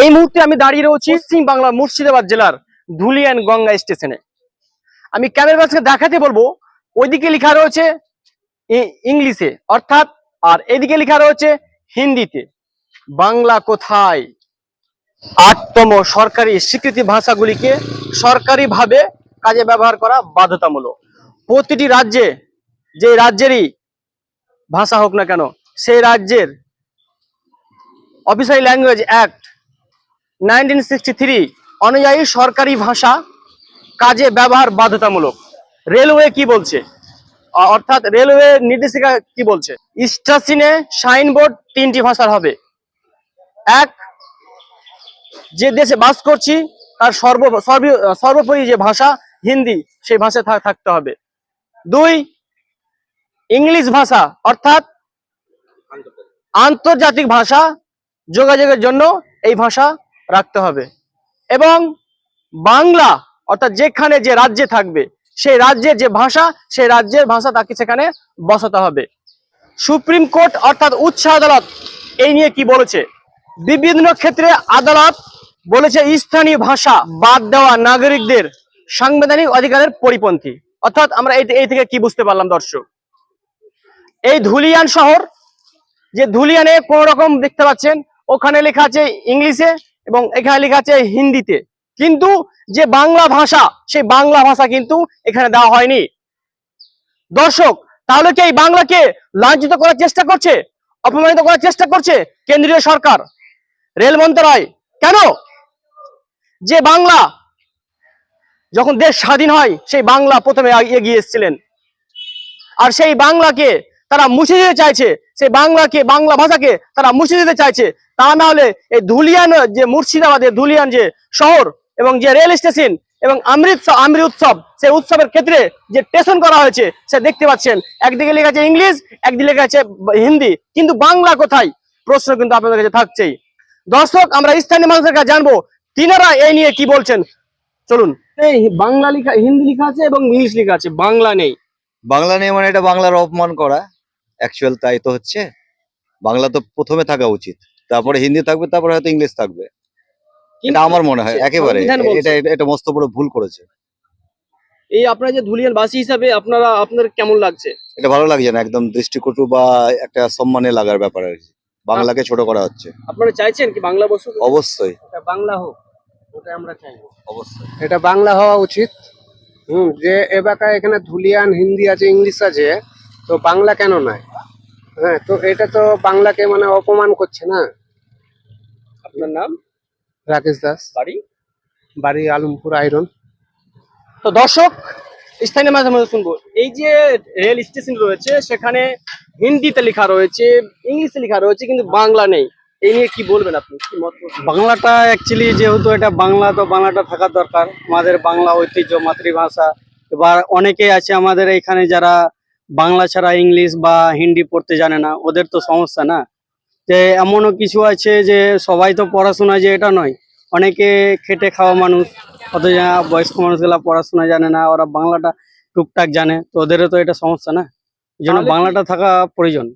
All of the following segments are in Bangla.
এই মুহূর্তে আমি দাঁড়িয়ে রয়েছি পশ্চিম বাংলা মুর্শিদাবাদ জেলার ধুলিয়ান গঙ্গা স্টেশনে। আমি ক্যামেরার কাছে দেখাতে বলব, ওইদিকে লেখা রয়েছে ইংলিশে, অর্থাৎ, আর এদিকে লেখা রয়েছে হিন্দিতে, বাংলা কোথায়? আটতম সরকারি স্বীকৃতি ভাষাগুলিকে সরকারিভাবে কাজে ব্যবহার করা বাধ্যতামূলক। প্রতিটি রাজ্যে, যে রাজ্যেরই ভাষা হোক না কেন, সেই রাজ্যের অফিসিয়াল ল্যাঙ্গুয়েজ অ্যাক্ট নাইনটিন অনুযায়ী সরকারি ভাষা কাজে ব্যবহার বাধ্যতামূলক। রেলওয়ে কি বলছে? অর্থাৎ রেলওয়ে নির্দেশিকা কি বলছে? স্টেশনে সাইনবোর্ড তিনটি ভাষার হবে। এক, যে দেশে বাস করছি, তার সর্ব, সর্ব- সর্বোপরি যে ভাষা হিন্দি, সেই ভাষা থা- থাকতে হবে। দুই, ইংলিশ ভাষা, অর্থাৎ আন্তর্জাতিক ভাষা যোগাযোগের জন্য এই ভাষা রাখতে হবে। এবং বাংলা, অর্থাৎ যেখানে যে রাজ্যে থাকবে, সেই রাজ্যের যে ভাষা, সেই রাজ্যের ভাষা তাকে সেখানে বসাতে হবে। সুপ্রিম কোর্ট, অর্থাৎ উচ্চ আদালত, এই নিয়ে কি বলেছে? বিভিন্ন ক্ষেত্রে আদালত বলেছে স্থানীয় ভাষা বাদ দেওয়া নাগরিকদের সাংবিধানিক অধিকারের পরিপন্থী। অর্থাৎ আমরা এই থেকে কি বুঝতে পারলাম, দর্শক? এই ধুলিয়ান শহর, যে ধুলিয়ানে কোন রকম দেখতে পাচ্ছেন, ওখানে লেখা আছে ইংলিশে এবং এখানে লেখা আছে হিন্দিতে। কিন্তু যে বাংলা ভাষা, সেই বাংলা ভাষা কিন্তু এখানে দেওয়া হয়নি। দর্শক, তাহলে কি এই বাংলাকে লাঞ্ছিত করার চেষ্টা করছে? অপমানিত করার চেষ্টা করছে কেন্দ্রীয় সরকার? রেল মন্ত্রণালয়, কেন? যে বাংলা, যখন দেশ স্বাধীন হয়, সেই বাংলা প্রথমে এগিয়ে এসেছিলেন। আর সেই বাংলাকে তারা মুছে দিতে চাইছে। সেই বাংলাকে বাংলা ভাষাকে তারা মুছে দিতে চাইছে। তা না হলে এই ধুলিয়ান যে মুর্শিদাবাদের ধুলিয়ান যে শহর এবং যে রেল স্টেশন এবং অমৃত অমৃত উৎসব সেই উৎসবের ক্ষেত্রে যে স্টেশন করা হয়েছে সে দেখতে পাচ্ছেন। একদিকে লেখা আছে ইংলিশ একদিকে লেখা আছে হিন্দি। কিন্তু বাংলা কোথায়? প্রশ্ন কিন্তু আপনাদের কাছে থাকছেই। দর্শক আমরা স্থানীয় মানুষের কাছে জানব তিনারা এই নিয়ে কি বলছেন? চলুন। এই বাংলা লেখা হিন্দি লেখা আছে এবং ইংলিশ লেখা আছে বাংলা নেই। বাংলা নেই মানে এটা বাংলার অপমান করা। অ্যাকচুয়াল তাই তো হচ্ছে। বাংলা তো প্রথমে থাকা উচিত। তারপরে হিন্দি থাকবে তারপরে হয়তো ইংলিশ থাকবে। এটা আমার মনে হয় একেবারে। এটা এটা- মস্ত বড় ভুল করেছে। এই আপনারা যে ধুলিয়ান বাসী হিসাবে আপনারা আপনার কেমন লাগছে? এটা ভালো লাগছে না একদম দৃষ্টিকটু বা একটা সম্মানে লাগার ব্যাপার আর কি। বাংলাকে ছোট করা হচ্ছে। আপনারা চাইছেন কি বাংলা বসুক? অবশ্যই। বাংলা হোক ওটা আমরা চাইব অবশ্যই। এটা বাংলা হওয়া উচিত। হুম যে এবাকা এখানে ধুলিয়ান হিন্দি আছে ইংলিশ আছে তো বাংলা কেন নয়? হ্যাঁ তো এটা তো বাংলাকে মানে অপমান করছে না? আপনার নাম? রাকেশ দাস। বাড়ি? বাড়ি আলমপুর আয়রন তো দর্শক স্থানীয় মাঝে মাঝে শুনব। এই যে রেল স্টেশন রয়েছে সেখানে হিন্দিতে লেখা রয়েছে ইংলিশে লেখা রয়েছে কিন্তু বাংলা নেই। এই নিয়ে কি বলবেন আপনি? কি মত বাংলাটা অ্যাকচুয়ালি যেহেতু এটা বাংলা তো বাংলাটা থাকার দরকার। আমাদের বাংলা ঐতিহ্য মাতৃভাষা। এবার অনেকে আছে আমাদের এখানে যারা বাংলা ছাড়া ইংলিশ বা হিন্দি পড়তে জানে না ওদের তো সমস্যা না? যে এমনও কিছু আছে যে সবাই তো পড়াশোনা যে এটা নয় অনেকে খেটে খাওয়া মানুষ অত বয়স্ক মানুষগুলা পড়াশোনা জানে না ওরা বাংলাটা টুকটাক জানে তো ওদেরও তো এটা সমস্যা না? এই জন্য বাংলাটা থাকা প্রয়োজন।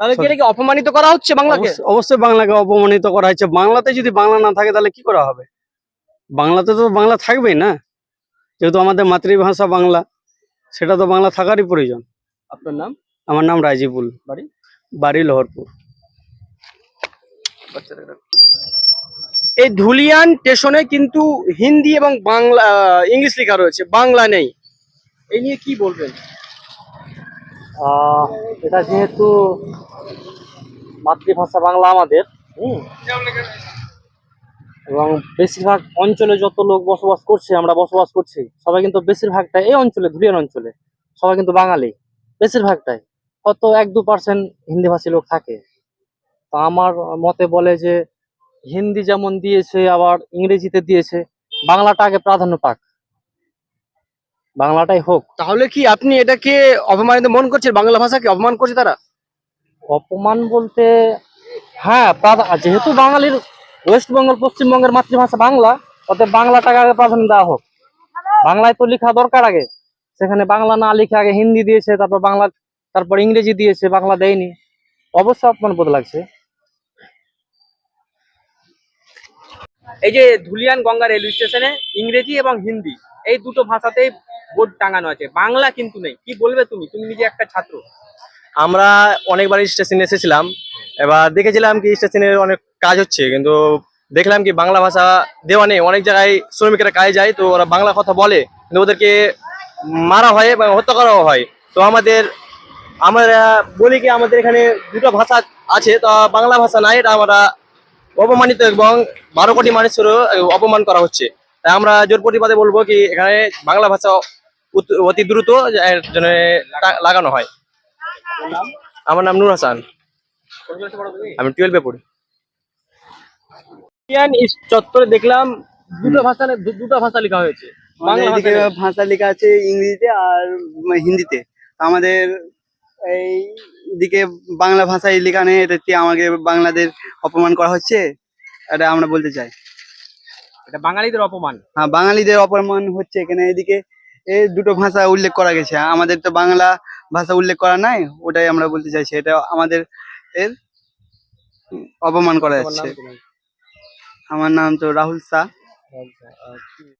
তাহলে কি এটাকে অপমানিত করা হচ্ছে বাংলাকে? অবশ্যই বাংলাকে অপমানিত করা হচ্ছে। বাংলাতে যদি বাংলা না থাকে তাহলে কি করা হবে? বাংলাতে তো বাংলা থাকবেই না? যেহেতু আমাদের মাতৃভাষা বাংলা সেটা তো বাংলা থাকারই প্রয়োজন। আপনার নাম? আমার নাম রাজিবুল। বাড়ি? বাড়ি লোহরপুর। এই ধুলিয়ান স্টেশনে কিন্তু হিন্দি এবং বাংলা ইংলিশ লেখা রয়েছে বাংলা নেই। এই নিয়ে কি বলবেন? এটা যেহেতু মাতৃভাষা বাংলা আমাদের হুম, এবং বেশিরভাগ অঞ্চলে যত লোক বসবাস করছে আমরা বসবাস করছি সবাই কিন্তু বেশিরভাগটা এই অঞ্চলে ধুলিয়ান অঞ্চলে সবাই কিন্তু বাঙালি। বেশিরভাগটাই। হয়তো এক দু পার্সেন্ট হিন্দিভাষী লোক থাকে। তো আমার মতে বলে যে হিন্দি যেমন দিয়েছে আবার ইংরেজিতে দিয়েছে বাংলাটা আগে প্রাধান্য পাক। বাংলাটাই হোক। তাহলে কি আপনি এটাকে অপমানিত মন করছেন? বাংলা ভাষাকে অপমান করছে তারা? অপমান বলতে হ্যাঁ যেহেতু বাঙালির ওয়েস্ট বেঙ্গল পশ্চিমবঙ্গের মাতৃভাষা বাংলা অতএব বাংলাটাকে আগে প্রাধান্য দেওয়া হোক। বাংলায় তো লেখা দরকার আগে। সেখানে বাংলা না লিখে আগে হিন্দি দিয়েছে তারপর বাংলা তারপর ইংরেজি দিয়েছে বাংলা দেয়নি। অবশ্য অপমান বোধ লাগছে। এই যে ধুলিয়ান গঙ্গা রেলওয়ে স্টেশনে ইংরেজি এবং হিন্দি এই দুটো ভাষাতেই বোর্ড টাঙানো আছে। বাংলা কিন্তু নেই। কি বলবে তুমি? তুমি নিজে একটা ছাত্র। আমরা অনেকবার স্টেশনে এসেছিলাম। এবার দেখেছিলাম কি স্টেশনের অনেক কাজ হচ্ছে কিন্তু দেখলাম কি বাংলা ভাষা দেওয়া নেই। অনেক জায়গায় শ্রমিকেরা কাজে যায় তো ওরা বাংলা কথা বলে। কিন্তু ওদেরকে মারা হয় এবং হত্যা করাও হয়। তো আমাদের, আমরা বলি কি আমাদের এখানে দুটো ভাষা আছে, তো বাংলা ভাষা নাই, এটা আমরা অপমানিত এবং বারো কোটি মানুষেরও অপমান করা হচ্ছে। তাই আমরা জোর প্রতিবাদে বলব কি এখানে বাংলা ভাষা অতি দ্রুত লাগানো হয়। আমার নাম নূর হাসান। আমি টুয়েলভে পড়ি। চত্বরে দেখলাম দুটো ভাষা দুটো ভাষা লেখা হয়েছে। এদিকে। ভাষা লেখা আছে ইংরেজিতে আর হিন্দিতে। আমাদের এই দিকে বাংলা ভাষায় লেখা নেই এটাতে আমাকে বাংলাদের অপমান করা হচ্ছে এটা আমরা বলতে চাই। এটা বাঙালিদের অপমান। হ্যাঁ বাঙালিদের অপমান হচ্ছে এখানে এদিকে। এই দুটো ভাষা উল্লেখ করা গেছে আমাদের তো বাংলা ভাষা উল্লেখ করা নাই ওটাই আমরা বলতে চাইছি এটা আমাদের এর অপমান করা যাচ্ছে। আমার নাম তো রাহুল শাহ।